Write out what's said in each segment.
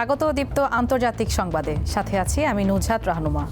স্বাগত দীপ্ত আন্তর্জাতিক সংবাদে। সাথে আছি আমি নুজহাত রাহনুমা।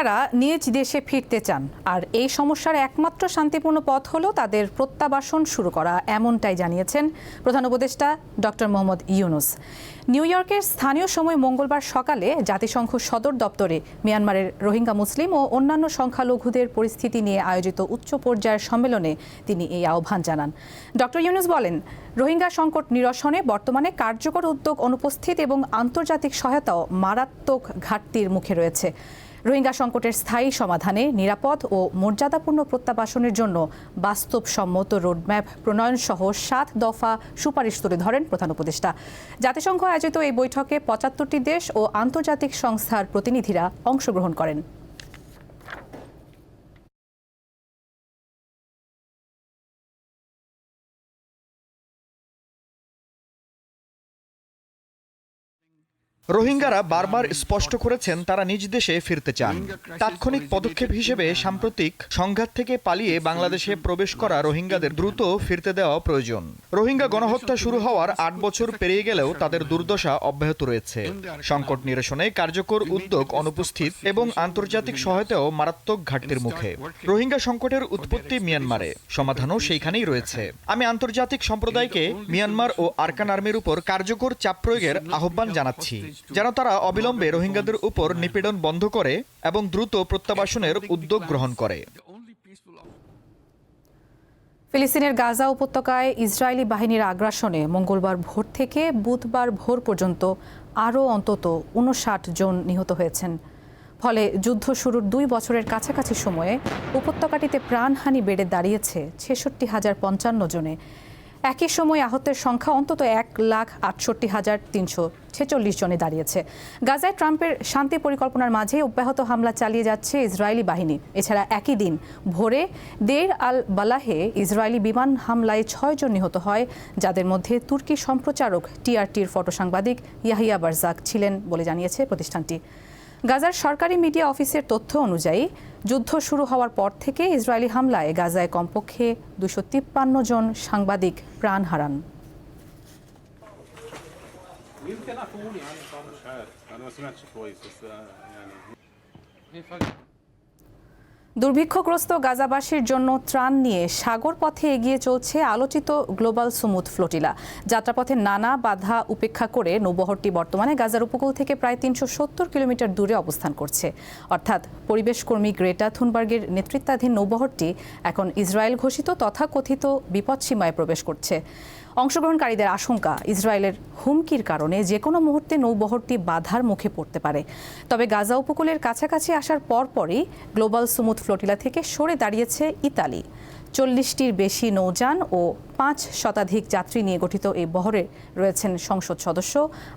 রোহিঙ্গারা নিজ দেশে ফিরতে চান। আর এই সমস্যার একমাত্র শান্তিপূর্ণ পথ হল তাদের প্রত্যাবাসন শুরু করা, এমনটাই জানিয়েছেন প্রধান উপদেষ্টা ডক্টর মোহাম্মদ ইউনুস। নিউ ইয়র্কের স্থানীয় সময় মঙ্গলবার সকালে জাতিসংঘ সদর দপ্তরে মিয়ানমারের রোহিঙ্গা মুসলিম ও অন্যান্য সংখ্যালঘুদের পরিস্থিতি নিয়ে আয়োজিত উচ্চ পর্যায়ের সম্মেলনে তিনি এই আহ্বান জানান। ডক্টর ইউনুস বলেন, রোহিঙ্গা সংকট নিরসনে বর্তমানে কার্যকর উদ্যোগ, অনুপস্থিত এবং আন্তর্জাতিক সহায়তাও মারাত্মক ঘাটতির মুখে রয়েছে। রোহিঙ্গা সংকটের স্থায়ী সমাধানে নিরাপদ ও মর্যাদাপূর্ণ প্রত্যাবাসনের জন্য বাস্তবসম্মত রোডম্যাপ প্রণয়ন সহ সাত দফা সুপারিশ তুলে ধরেন প্রধান উপদেষ্টা। জাতিসংঘ আয়োজিত এই বৈঠকে পঁচাত্তরটি দেশ ও আন্তর্জাতিক সংস্থার প্রতিনিধিরা অংশগ্রহণ করেন। রোহিঙ্গারা বারবার স্পষ্ট করেছেন তারা নিজ দেশে ফিরতে চান। তাৎক্ষণিক পদক্ষেপ হিসেবে সাম্প্রতিক সংঘাত থেকে পালিয়ে বাংলাদেশে প্রবেশ করা রোহিঙ্গাদের দ্রুত ফিরতে দেওয়া প্রয়োজন। রোহিঙ্গা গণহত্যা শুরু হওয়ার আট বছর পেরিয়ে গেলেও তাদের দুর্দশা অব্যাহত রয়েছে। সংকট নিরসনে কার্যকর উদ্যোগ অনুপস্থিত এবং আন্তর্জাতিক সহায়তাও মারাত্মক ঘাটতির মুখে। রোহিঙ্গা সংকটের উৎপত্তি মিয়ানমারে। সমাধানও সেইখানেই রয়েছে। আমি আন্তর্জাতিক সম্প্রদায়কে মিয়ানমার ও আরকান আর্মির উপর কার্যকর চাপ প্রয়োগের আহ্বান জানাচ্ছি। যেন তারা অবিলম্বে রোহিঙ্গাদের উপর নিপীড়ন বন্ধ করে এবং দ্রুত প্রত্যাবাসনের উদ্যোগ গ্রহণ করে। ফিলিস্তিনের গাজা উপত্যকায় ইসরায়েলি বাহিনীর আগ্রাসনে মঙ্গলবার ভোর থেকে বুধবার ভোর পর্যন্ত আরও অন্তত উনষাট জন নিহত হয়েছেন। ফলে যুদ্ধ শুরুর দুই বছরের কাছাকাছি সময়ে উপত্যকাটিতে প্রাণহানি বেড়ে দাঁড়িয়েছে ছেষট্টি হাজার পঞ্চান্ন জনে। একই সময় আহতের সংখ্যা অন্তত এক লাখ আটষট্টি হাজার তিনশো ছেচল্লিশ জনে দাঁড়িয়েছে। গাজায় ট্রাম্পের শান্তি পরিকল্পনার মাঝে অব্যাহত হামলা চালিয়ে যাচ্ছে ইসরায়েলি বাহিনী। এছাড়া একই দিন ভোরে দের আল বালাহে ইসরায়েলি বিমান হামলায় ছয়জন নিহত হয়, যাদের মধ্যে তুর্কি সম্প্রচারক টিআরটির ফটো সাংবাদিক ইয়াহিয়া বারজাক ছিলেন বলে জানিয়েছে প্রতিষ্ঠানটি। গাজার সরকারি মিডিয়া অফিসের তথ্য অনুযায়ী যুদ্ধ শুরু হওয়ার পর থেকে ইসরায়েলি হামলায় গাজায় কমপক্ষে দুশো তিপ্পান্ন জন সাংবাদিক প্রাণ হারান يمكن اخوني انا صار مش عارف انا ما سمعتش كويس بس آه، يعني هي فجأة দুর্ভিক্ষগ্রস্ত গাজাবাসীর জন্য ত্রাণ নিয়ে সাগর পথে এগিয়ে চলছে আলোচিত গ্লোবাল সুমুদ ফ্লোটিলা। যাত্রাপথে নানা বাধা উপেক্ষা করে নৌবহরটি বর্তমানে গাজার উপকূল থেকে প্রায় তিনশো সত্তর কিলোমিটার দূরে অবস্থান করছে। অর্থাৎ পরিবেশকর্মী গ্রেটা থুনবার্গের নেতৃত্বাধীন নৌবহরটি এখন ইসরায়েল ঘোষিত তথাকথিত বিপদসীমায় প্রবেশ করছে। অংশগ্রহণকারীদের আশঙ্কা, ইসরায়েলের হুমকির কারণে যে কোনো মুহূর্তে নৌবহরটি বাধার মুখে পড়তে পারে। তবে গাজা উপকূলের কাছাকাছি আসার পরপরই গ্লোবাল সুমুদ ফ্লোটিলা থেকে সরে দাঁড়িয়েছে ইতালি। চল্লিশটির বেশি নৌযান ও পাঁচ শতাধিক যাত্রী নিয়ে গঠিত এই বহরে রয়েছেন সংসদ সদস্য,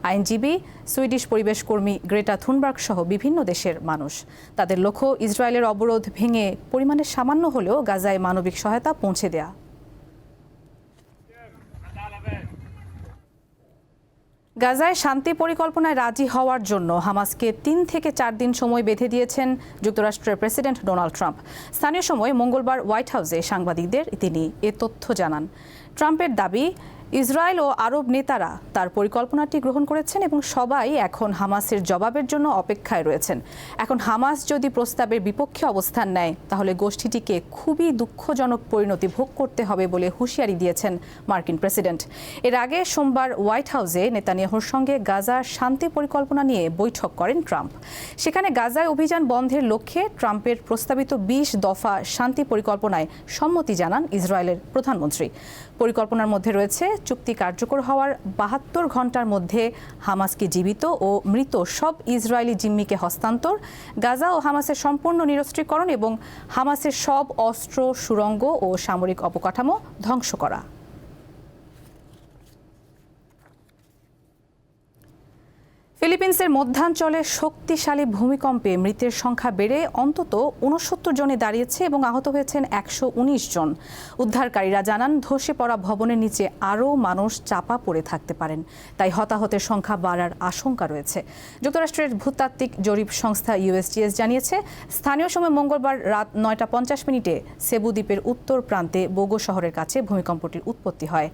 আইনজীবী, সুইডিশ পরিবেশকর্মী গ্রেটা থুনবার্গ সহ বিভিন্ন দেশের মানুষ। তাদের লক্ষ্য, ইসরায়েলের অবরোধ ভেঙে পরিমাণে সামান্য হলেও গাজায় মানবিক সহায়তা পৌঁছে দেয়া। গাজায় শান্তি পরিকল্পনায় রাজি হওয়ার জন্য হামাসকে তিন থেকে চার দিন সময় বেঁধে দিয়েছেন যুক্তরাষ্ট্রের প্রেসিডেন্ট ডোনাল্ড ট্রাম্প। স্থানীয় সময় মঙ্গলবার হোয়াইট হাউসে সাংবাদিকদের তিনি এ তথ্য জানান। ট্রাম্পের দাবি ইসরায়েল ও আরব নেতারা তার পরিকল্পনাটি গ্রহণ করেছেন এবং সবাই এখন হামাসের জবাবের জন্য অপেক্ষায় রয়েছেন। এখন হামাস যদি প্রস্তাবের বিপক্ষে অবস্থান নেয়, তাহলে গোষ্ঠীটিকে খুবই দুঃখজনক পরিণতি ভোগ করতে হবে বলে হুঁশিয়ারি দিয়েছেন মার্কিন প্রেসিডেন্ট। এর আগে সোমবার হোয়াইট হাউসে নেতানিয়াহুর সঙ্গে গাজার শান্তি পরিকল্পনা নিয়ে বৈঠক করেন ট্রাম্প। সেখানে গাজায় অভিযান বন্ধের লক্ষ্যে ট্রাম্পের প্রস্তাবিত বিশ দফা শান্তি পরিকল্পনায় সম্মতি জানান ইসরায়েলের প্রধানমন্ত্রী। পরিকল্পনার মধ্যে রয়েছে চুক্তি কার্যকর হওয়ার বাহাত্তর ঘণ্টার মধ্যে হামাসকে জীবিত ও মৃত সব ইসরায়েলি জিম্মিকে হস্তান্তর, গাজা ও হামাসের সম্পূর্ণ নিরস্ত্রীকরণ এবং হামাসের সব অস্ত্র, সুরঙ্গ ও সামরিক অবকাঠামো ধ্বংস করা। ফিলিপিন্সের মধ্যাঞ্চলে শক্তিশালী ভূমিকম্পে মৃতের সংখ্যা বেড়ে অন্তত উনসত্তর জনে দাঁড়িয়েছে এবং আহত হয়েছেন একশো উনিশ জন। উদ্ধারকারীরা জানান, ধসে পড়া ভবনের নিচে আরও মানুষ চাপা পড়ে থাকতে পারেন। তাই হতাহতের সংখ্যা বাড়ার আশঙ্কা রয়েছে। যুক্তরাষ্ট্রের ভূতাত্ত্বিক জরিপ সংস্থা ইউএসজিএস জানিয়েছে, স্থানীয় সময় মঙ্গলবার রাত নয়টা পঞ্চাশ মিনিটে সেবু দ্বীপের উত্তর প্রান্তে বোগো শহরের কাছে ভূমিকম্পটির উৎপত্তি হয়।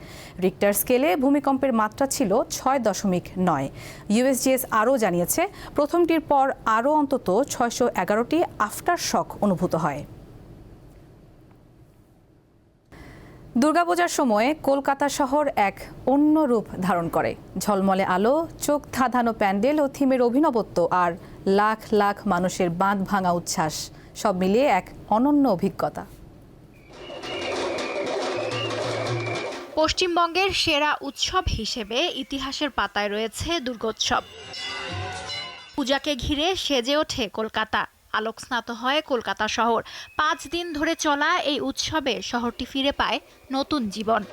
রিক্টার স্কেলে ভূমিকম্পের মাত্রা ছিল ছয় দশমিক নয়। ইউএসজিএস আরও জানিয়েছে, প্রথমটির পর আরও অন্তত ছয়শো এগারোটি আফটার শক অনুভূত হয়। দুর্গাপূজার সময় কলকাতা শহর এক অন্য রূপ ধারণ করে। ঝলমলে আলো, চোখ ধাঁধানো প্যান্ডেল ও থিমের অভিনবত্ব আর লাখ লাখ মানুষের বাঁধ ভাঙা উচ্ছ্বাস, সব মিলিয়ে এক অনন্য অভিজ্ঞতা। পশ্চিমবঙ্গের সেরা উৎসব হিসেবে ইতিহাসের পাতায় রয়েছে দুর্গোৎসব। পূজাকে ঘিরে সেজে ওঠে কলকাতা। আলোকস্নাত হয় কলকাতা শহর। পাঁচ দিন ধরে চলা এই উৎসবে শহরটি ফিরে পায় নতুন জীবন।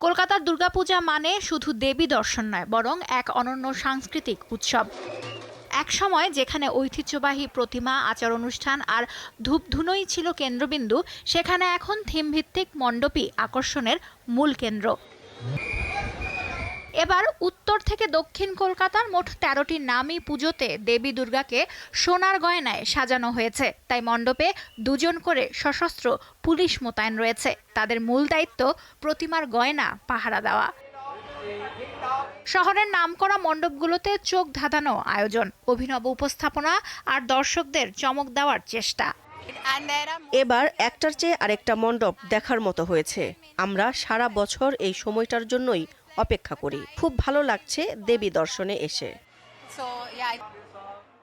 কলকাতার দুর্গাপূজা মানে শুধু দেবী দর্শন নয়, বরং এক অনন্য সাংস্কৃতিক উৎসব। এক সময় যেখানে ঐতিহ্যবাহী প্রতিমা, আচার অনুষ্ঠান আর ধূপধুনোই ছিল কেন্দ্রবিন্দু, সেখানে এখন থিম ভিত্তিক মণ্ডপই আকর্ষণের মূল কেন্দ্র। এবার উত্তর থেকে দক্ষিণ কলকাতার মোট তেরোটি নামী পুজোতে দেবী দুর্গাকে সোনার গয়নায় সাজানো হয়েছে। তাই মণ্ডপে দুজন করে সশস্ত্র পুলিশ মোতায়েন রয়েছে। তাদের মূল দায়িত্ব প্রতিমার গয়না, পাহারা দেওয়া। শহরের নামকরা মণ্ডপগুলোতে চোখ ধাঁধানো আয়োজন অভিনব উপস্থাপনা আর দর্শকদের চমক দেওয়ার চেষ্টা। এবার একটার চেয়ে আরেকটা মণ্ডপ দেখার মতো হয়েছে। আমরা সারা বছর এই সময়টার জন্যই অপেক্ষা করি। খুব ভালো লাগছে দেবী দর্শনে এসে।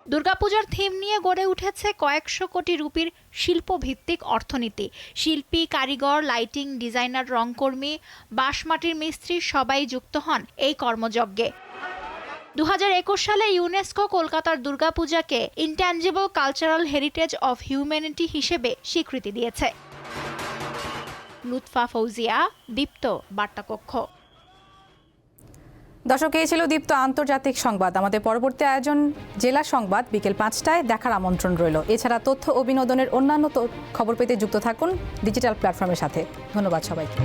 দুর্গাপূজার থিম নিয়ে গড়ে উঠেছে কয়েকশো কোটি রুপির শিল্পভিত্তিক অর্থনীতি। শিল্পী, কারিগর, লাইটিং ডিজাইনার, রংকর্মী, বাঁশমাটির মিস্ত্রি সবাই যুক্ত হন এই কর্মযজ্ঞে। দু হাজার একুশ সালে ইউনেস্কো কলকাতার দুর্গাপূজাকে intangible cultural heritage of humanity হিসেবে স্বীকৃতি দিয়েছে। লুৎফা ফৌজিয়া, দীপ্ত বার্তাকক্ষ। দর্শক, এই ছিল দীপ্ত আন্তর্জাতিক সংবাদ। আমাদের পরবর্তী আয়োজন জেলা সংবাদ বিকেল পাঁচটায় দেখার আমন্ত্রণ রইল। এছাড়া তথ্য ও বিনোদনের অন্যান্য খবর পেতে যুক্ত থাকুন ডিজিটাল প্ল্যাটফর্মের সাথে। ধন্যবাদ সবাইকে।